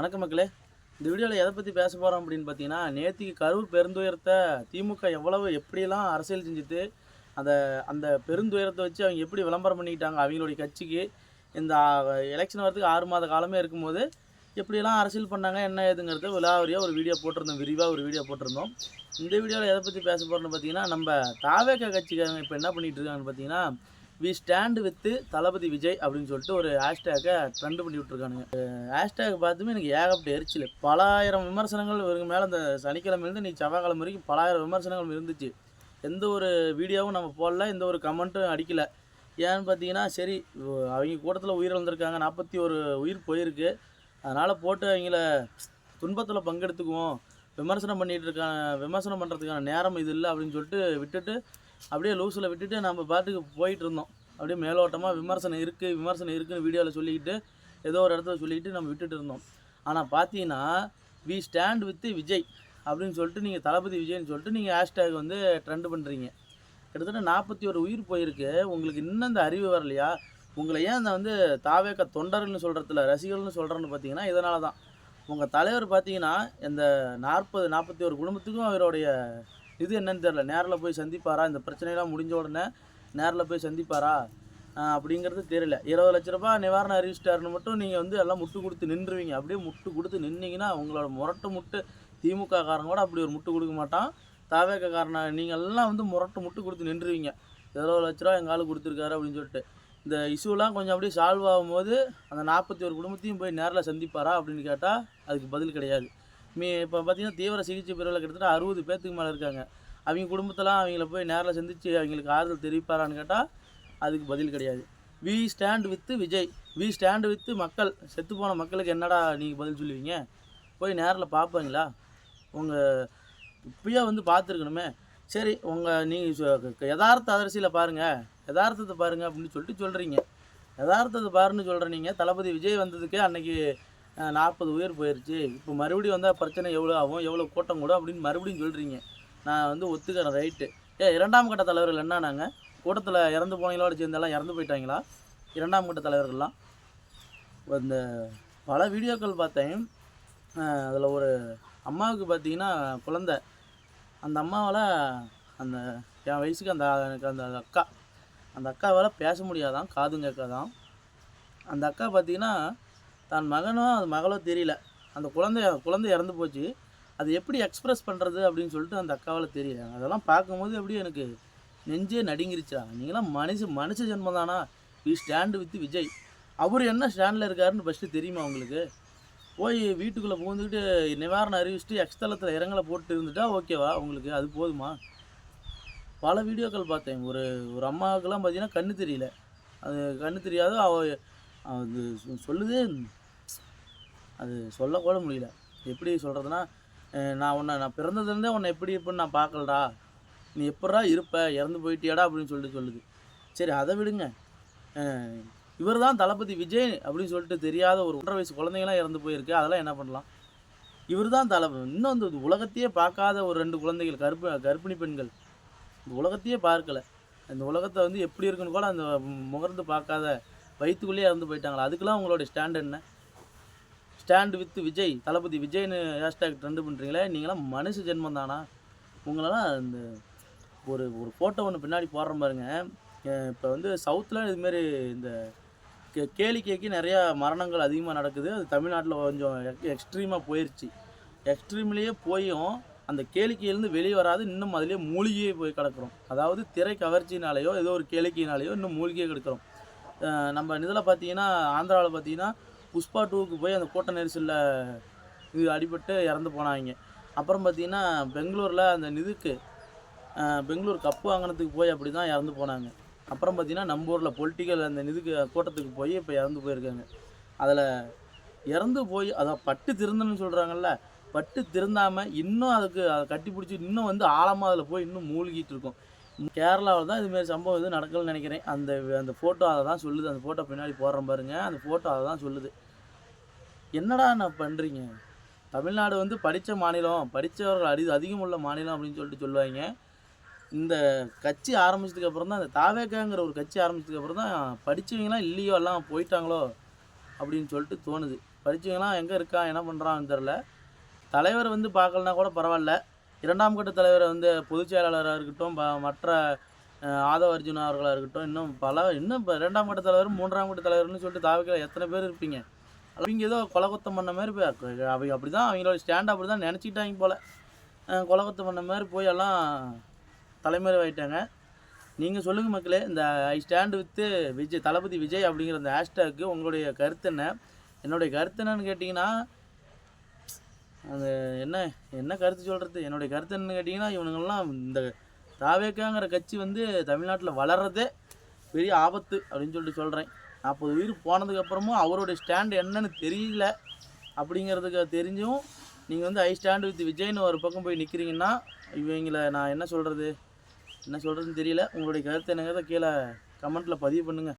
வணக்கம் மக்களே. இந்த வீடியோவில் எதை பற்றி பேச போகிறோம் அப்படின்னு பார்த்தீங்கன்னா நேற்றுக்கு கரூர் பெருந்துயரத்தை திமுக எவ்வளவு எப்படியெல்லாம் அரசியல் செஞ்சுட்டு அந்த அந்த பெருந்துயரத்தை வச்சு அவங்க எப்படி விளம்பரம் பண்ணிக்கிட்டாங்க அவங்களுடைய கட்சிக்கு. இந்த எலெக்ஷன் வரதுக்கு ஆறு மாத காலமே இருக்கும்போது எப்படியெல்லாம் அரசியல் பண்ணாங்க என்ன ஏதுங்கிறது விலாவரியாக ஒரு வீடியோ போட்டிருந்தோம் விரிவாக ஒரு வீடியோ போட்டிருந்தோம். இந்த வீடியோவில் எதை பற்றி பேச போகிறோன்னு பார்த்தீங்கன்னா நம்ம தாவேக கட்சிக்காரங்க இப்போ என்ன பண்ணிகிட்டு இருக்காங்கன்னு பார்த்தீங்கன்னா we stand with Thalapathy Vijay அப்படின்னு சொல்லிட்டு ஒரு ஹேஷ்டேக்கை ட்ரெண்ட் பண்ணி விட்ருக்கானுங்க ஹேஷ்டேக் பார்த்துமே எனக்கு ஏகப்பட்ட எரிச்சல். பலாயிரம் விமர்சனங்கள் இவங்க மேலே அந்த சனிக்கிழமையிலேருந்து நீ செவ்வாய்க்கிழமை வரைக்கும் பலாயிரம் விமர்சனங்கள் இருந்துச்சு. எந்த ஒரு வீடியோவும் நம்ம போடல எந்த ஒரு கமெண்ட்டும் அடிக்கல. ஏன்னு பார்த்தீங்கன்னா சரி அவங்க கூட்டத்தில் உயிர் வந்திருக்காங்க நாற்பத்தி ஒரு உயிர் போயிருக்கு. அதனால் போட்டு அவங்கள துன்பத்தில் பங்கெடுத்துக்குவோம். விமர்சனம் பண்ணிகிட்டு இருக்காங்க விமர்சனம் பண்ணுறதுக்கான நேரம் இது இல்லை அப்படின்னு சொல்லிட்டு விட்டுட்டு அப்படியே லூஸில் விட்டுட்டு நம்ம பாட்டுக்கு போயிட்டு இருந்தோம். அப்படியே மேலோட்டமாக விமர்சனம் இருக்குது விமர்சனம் இருக்குதுன்னு வீடியோவில் சொல்லிக்கிட்டு ஏதோ ஒரு இடத்துல சொல்லிக்கிட்டு நம்ம விட்டுட்டு இருந்தோம். ஆனால் பார்த்தீங்கன்னா வி ஸ்டாண்ட் வித் விஜய் அப்படின்னு சொல்லிட்டு நீங்கள் தளபதி விஜய்னு சொல்லிட்டு நீங்கள் ஹேஷ்டேக் வந்து ட்ரெண்ட் பண்ணுறீங்க கிட்டத்தட்ட நாற்பத்தி ஒரு உயிர் போயிருக்கு. உங்களுக்கு இன்னும் இந்த அறிவு வரலையா? உங்களை ஏன் அந்த வந்து தாவேக்க தொண்டர்கள்னு சொல்கிறதுல ரசிகர்கள்னு சொல்கிறேன்னு பார்த்தீங்கன்னா இதனால தான் உங்கள் தலைவர் பார்த்தீங்கன்னா இந்த நாற்பது நாற்பத்தி ஒரு குடும்பத்துக்கும் அவருடைய இது என்னன்னு தெரில நேரில் போய் சந்திப்பாரா? இந்த பிரச்சனையெல்லாம் முடிஞ்ச உடனே நேரில் போய் சந்திப்பாரா? அப்படிங்கிறது தெரியல. இருபது லட்ச ரூபா நிவாரணம் அறிவிச்சிட்டாருன்னு மட்டும் நீங்கள் வந்து எல்லாம் முட்டு கொடுத்து நின்றுவீங்க. அப்படியே முட்டு கொடுத்து நின்னீங்கன்னா உங்களோட முரட்டு முட்டு திமுக காரனோட கூட அப்படி ஒரு முட்டு கொடுக்க மாட்டான். தாவேக்க காரனா நீங்கள் எல்லாம் வந்து முரட்டு முட்டு கொடுத்து நின்றுவீங்க. இருபது லட்ச ரூபா எங்கள் ஆளு கொடுத்துருக்காரு அப்படின்னு சொல்லிட்டு. இந்த இஷ்யூலாம் கொஞ்சம் அப்படியே சால்வ் ஆகும்போது அந்த நாற்பத்தி ஒரு குடும்பத்தையும் போய் நேரில் சந்திப்பாரா அப்படின்னு கேட்டால் அதுக்கு பதில் கிடையாது. மீ இப்போ பார்த்தீங்கன்னா தீவிர சிகிச்சை பிரிவில் கிட்டத்தட்ட அறுபது பேர்த்துக்கு மேலே இருக்காங்க. அவங்க குடும்பத்தெல்லாம் அவங்கள போய் நேரில் சந்தித்து அவங்களுக்கு ஆறுதல் தெரிவிப்பாரான்னு கேட்டால் அதுக்கு பதில் கிடையாது. We stand with Vijay. We stand with மக்கள். செத்து போன மக்களுக்கு என்னடா நீங்கள் பதில் சொல்லுவீங்க? போய் நேரில் பார்ப்பீங்களா உங்கள் இப்பயே வந்து பார்த்துருக்கணுமே சரி உங்கள் நீங்கள் யதார்த்த அதிரசியில் பாருங்கள் யதார்த்தத்தை பாருங்கள் அப்படின்னு சொல்லிட்டு சொல்கிறீங்க யதார்த்தத்தை பாருன்னு சொல்கிற நீங்கள் தளபதி விஜய் வந்ததுக்கு அன்னைக்கு நாற்பது உயிர் போயிருச்சு. இப்போ மறுபடியும் வந்தால் பிரச்சனை எவ்வளோ ஆகும்? எவ்வளோ கூட்டம் கூட அப்படின்னு மறுபடியும் சொல்கிறீங்க நான் வந்து ஒத்துக்கிறேன் ரைட்டு. ஏ இரண்டாம் கட்ட தலைவர்கள் என்னன்னாங்க கூட்டத்தில் இறந்து போனீங்களோட சேர்ந்தெல்லாம் இறந்து போயிட்டாங்களா? இரண்டாம் கட்ட தலைவர்கள்லாம்? இந்த பல வீடியோக்கள் பார்த்தேன். அதில் ஒரு அம்மாவுக்கு பார்த்தீங்கன்னா குழந்த. அந்த அம்மாவால் அந்த என் வயசுக்கு அந்த எனக்கு அந்த அக்கா. அந்த அக்காவால் பேச முடியாதான் காதுங்க கேட்காதான் தான் அந்த அக்கா பார்த்தீங்கன்னா தன் மகனோ அது மகளோ தெரியல. அந்த குழந்தை குழந்தை இறந்து போச்சு. அது எப்படி எக்ஸ்ப்ரெஸ் பண்ணுறது அப்படின்னு சொல்லிட்டு அந்த அக்காவால் தெரியல. அதெல்லாம் பார்க்கும்போது அப்படியே எனக்கு நெஞ்சே நடுங்கிருச்சாங்க நீங்களாம் மனுஷ மனுஷ ஜென்மம் தானா வி ஸ்டாண்டு வித் விஜய் அவர் என்ன ஸ்டாண்டில் இருக்காருன்னு ஃபஸ்ட்டு தெரியுமா உங்களுக்கு? போய் வீட்டுக்குள்ளே புகுந்துக்கிட்டு நிவாரணம் அறிவிச்சுட்டு எக்ஸ்தலத்தில் இறங்கலை போட்டு இருந்துட்டா ஓகேவா உங்களுக்கு? அது போதுமா? பல வீடியோக்கள் பார்த்தேன். ஒரு ஒரு அம்மாவுக்கெல்லாம் பார்த்தீங்கன்னா கண்ணு தெரியல. அது கண்ணு தெரியாது அவ அது சொல்லுது. அது சொல்லக்கூட முடியல. எப்படி சொல்கிறதுனா நான் உன்னை நான் பிறந்ததுலேருந்தே உன்னை எப்படி இருப்பேன்னு நான் பார்க்கலடா. நீ எப்படா இருப்ப? இறந்து போயிட்டியாடா? அப்படின்னு சொல்லிட்டு சொல்லுது. சரி அதை விடுங்க. இவர் தான் தளபதி விஜய் அப்படின்னு சொல்லிட்டு தெரியாத ஒரு ஒன்றரை வயசு குழந்தைங்களாம் இறந்து போயிருக்கு. அதெல்லாம் என்ன பண்ணலாம்? இவர் தான் தளபதி. இன்னும் அந்த உலகத்தையே பார்க்காத ஒரு ரெண்டு குழந்தைகள் கர்ப்ப கர்ப்பிணி பெண்கள். இந்த உலகத்தையே பார்க்கல. இந்த உலகத்தை வந்து எப்படி இருக்குன்னு கூட அந்த முகர்ந்து பார்க்காத வயிற்றுக்குள்ளேயே இறந்து போயிட்டாங்களா? அதுக்கெல்லாம் உங்களுடைய ஸ்டாண்ட் என்ன? Stand with Vijay. தளபதி விஜய்னு ஹேஷ்டேக் ட்ரெண்டு பண்ணுறீங்களே நீங்களாம் மனுஷ ஜென்மம் தானா? உங்களெல்லாம் இந்த ஒரு ஒரு ஃபோட்டோ ஒன்று பின்னாடி போடுற பாருங்க. இப்போ வந்து சவுத்தில் இதுமாரி இந்த கே கேளிக்கைக்கு நிறையா மரணங்கள் அதிகமாக நடக்குது. அது தமிழ்நாட்டில் கொஞ்சம் எக்ஸ்ட்ரீமாக போயிடுச்சு எக்ஸ்ட்ரீம்லேயே போயும் அந்த கேளிக்கையிலேருந்து வெளியே வராது இன்னும் அதிலே மூலிகையே போய் கிடக்குறோம். அதாவது திரை கவர்ச்சினாலேயோ ஏதோ ஒரு கேளிக்கையினாலேயோ இன்னும் மூலிகையே கிடக்கிறோம். நம்ம இதில் பார்த்தீங்கன்னா ஆந்திராவில் பார்த்தீங்கன்னா புஷ்பா டூவுக்கு போய் அந்த கூட்ட நெரிசலில் இது அடிபட்டு இறந்து போனாங்க. அப்புறம் பார்த்தீங்கன்னா பெங்களூரில் அந்த இதுக்கு பெங்களூர் கப்பு வாங்கினதுக்கு போய் அப்படி தான் இறந்து போனாங்க. அப்புறம் பார்த்தீங்கன்னா நம்ம ஊரில் பொலிட்டிக்கல் அந்த இதுக்கு கூட்டத்துக்கு போய் இப்போ இறந்து போயிருக்காங்க. அதில் இறந்து போய் அதான் பட்டு திருந்தன்னு சொல்கிறாங்கல்ல பட்டு திருந்தாமல் இன்னும் அதுக்கு அதை கட்டி பிடிச்சி இன்னும் வந்து ஆழமாக அதில் போய் இன்னும் மூழ்கிட்டு இருக்கும். கேரளாவில் தான் இதுமாரி சம்பவம் எதுவும் நடக்கலன்னு நினைக்கிறேன். அந்த அந்த ஃபோட்டோ அதை தான் சொல்லுது. அந்த ஃபோட்டோ பின்னாடி போடுறேன் பாருங்க. அந்த ஃபோட்டோ அதை தான் சொல்லுது. என்னடா நான் பண்ணுறீங்க தமிழ்நாடு வந்து படித்த மாநிலம் படித்தவர்கள் அடி அதிகம் உள்ள மாநிலம் அப்படின்னு சொல்லிட்டு சொல்லுவாங்க. இந்த கட்சி ஆரம்பிச்சதுக்கப்புறம் தான் இந்த தாவேக்காங்கிற ஒரு கட்சி ஆரம்பிச்சதுக்கப்புறம் தான் படித்தவங்களாம் இல்லையோ எல்லாம் போயிட்டாங்களோ அப்படின்னு சொல்லிட்டு தோணுது. படிச்சவங்களாம் எங்கே இருக்கா என்ன பண்ணுறான்னு தெரில தலைவர் வந்து பார்க்கலனா கூட பரவாயில்ல. இரண்டாம் கட்ட தலைவரை வந்து பொதுச் செயலாளராக இருக்கட்டும் ப- மற்ற ஆதவ அர்ஜுனா அவர்களாக இருக்கட்டும் இன்னும் பல இன்னும் இப்போ இரண்டாம் கட்ட தலைவர் மூன்றாம் கட்ட தலைவர்னு சொல்லிட்டு தாவிக்கிற எத்தனை பேர் இருப்பீங்க? அவங்க ஏதோ கொலகுத்தம் பண்ண மாதிரி போய் அவங்க அப்படி தான் அவங்களோட ஸ்டாண்ட் அப்படி தான் நினச்சிக்கிட்டாங்க போல். கொலகுத்தம் பண்ண மாதிரி போய் எல்லாம் தலைமறைவாயிட்டாங்க நீங்கள் சொல்லுங்கள் மக்களே இந்த I stand with Vijay Thalapathy Vijay அப்படிங்கிற அந்த ஹேஷ்டேக்கு உங்களுடைய கருத்து என்ன? என்னுடைய கருத்து என்னன்னு கேட்டிங்கன்னா அது என்ன என்ன கருத்து சொல்கிறது என்னுடைய கருத்து என்னன்னு கேட்டிங்கன்னா இவனுங்கள்லாம் இந்த தாவேக்காங்கிற கட்சி வந்து தமிழ்நாட்டில் வளர்றதே பெரிய ஆபத்து அப்படின்னு சொல்லிட்டு சொல்கிறேன் நாற்பது உயிர் போனதுக்கப்புறமும் அவருடைய ஸ்டாண்டு என்னன்னு தெரியல அப்படிங்கிறதுக்கு தெரிஞ்சும் நீங்கள் வந்து ஐ ஸ்டாண்டு வித் விஜய்னு ஒரு பக்கம் போய் நிற்கிறீங்கன்னா இவங்களை நான் என்ன சொல்கிறது என்ன சொல்கிறதுன்னு தெரியல. உங்களுடைய கருத்து என்னங்கிறத கீழே கமெண்ட்டில் பதிவு பண்ணுங்கள்